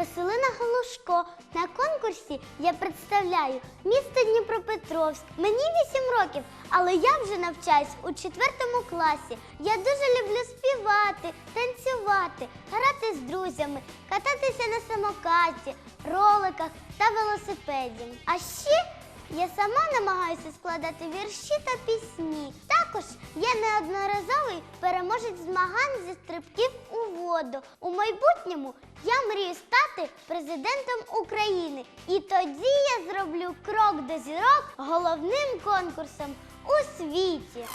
Василина Галушко. На конкурсі я представляю місто Дніпропетровськ. Мені 8 років, але я вже навчаюсь у 4 класі. Я дуже люблю співати, танцювати, грати з друзями, кататися на самокаті, роликах та велосипеді. А ще я сама намагаюся складати вірші та пісні. Також я неодноразовий переможець змагань зі стрибків у воду. У майбутньому я мрію стати президентом України. І тоді я зроблю крок до зірок головним конкурсом у світі.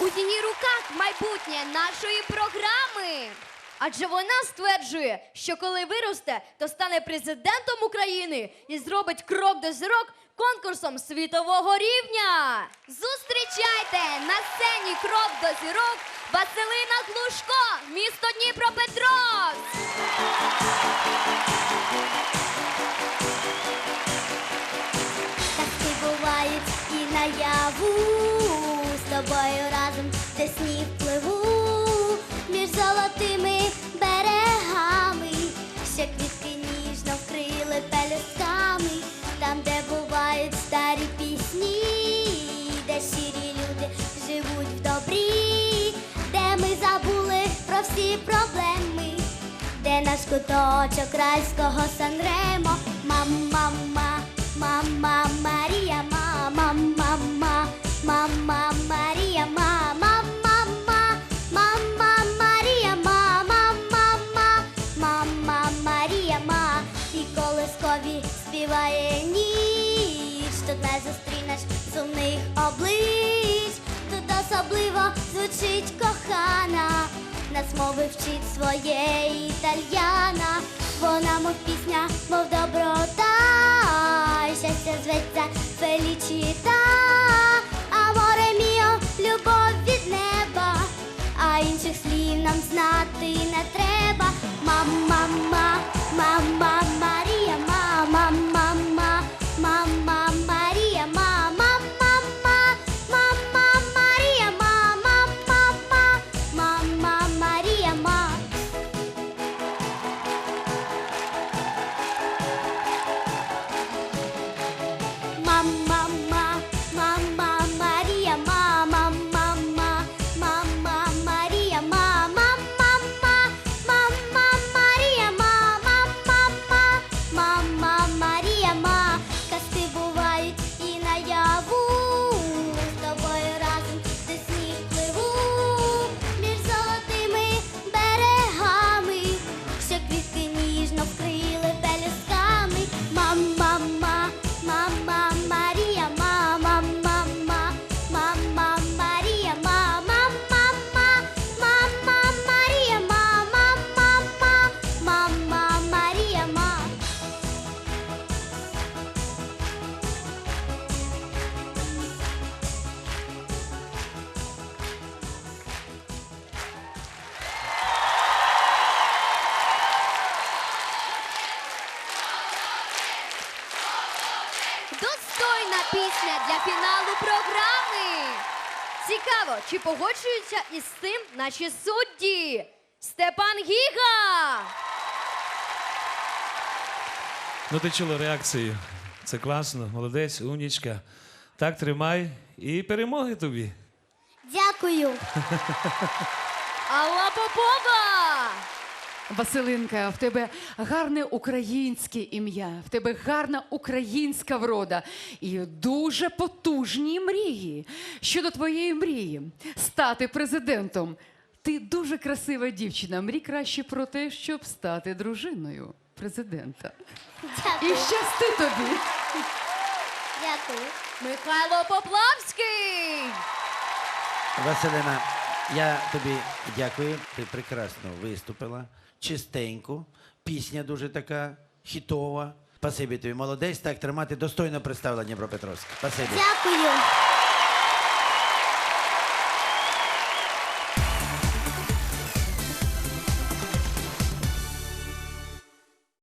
У її руках майбутнє нашої програми. Адже вона стверджує, що коли виросте, то стане президентом України і зробить крок до зірок конкурсом світового рівня. Зустрічайте на сцені крок до зірок Василина Глушко, місто Дніпропетровськ. Казки бувають і наяву з тобою разом де сніг пливу між золотими про проблеми де наш куточок райського Санремо. Мама, мама, Марія, мама, мама, мама, Марія, мама, мама, мама, Марія, мама, мама, мама, Марія, ма. І колискові співає ніч, тут не зустрінеш сумних облич, тут особливо звучить кохана. Нас мови вчить своє італьяна, вона мов пісня, мов доброта, щастя зветься фелічіта, а море міо любов від неба, а інших слів нам знати не треба. Мама, мама, мама, Достойна пісня для фіналу програми. Цікаво, чи погоджуються із цим наші судді? Степан Гіга! Ну, ти чула реакцію. Це класно, молодець, умнічка. Так тримай і перемоги тобі. Дякую. Алла Попова! Василинка, в тебе гарне українське ім'я, в тебе гарна українська врода і дуже потужні мрії. Щодо твоєї мрії стати президентом. Ти дуже красива дівчина. Мрій краще про те, щоб стати дружиною президента. І щасти тобі. Дякую. Михайло Поплавський! Василина, я тобі дякую. Ти прекрасно виступила, чистенько. Пісня дуже така хітова. Спасибі тобі, молодець. Так тримати достойно представлення Дніпропетровська. Спасибі. Дякую.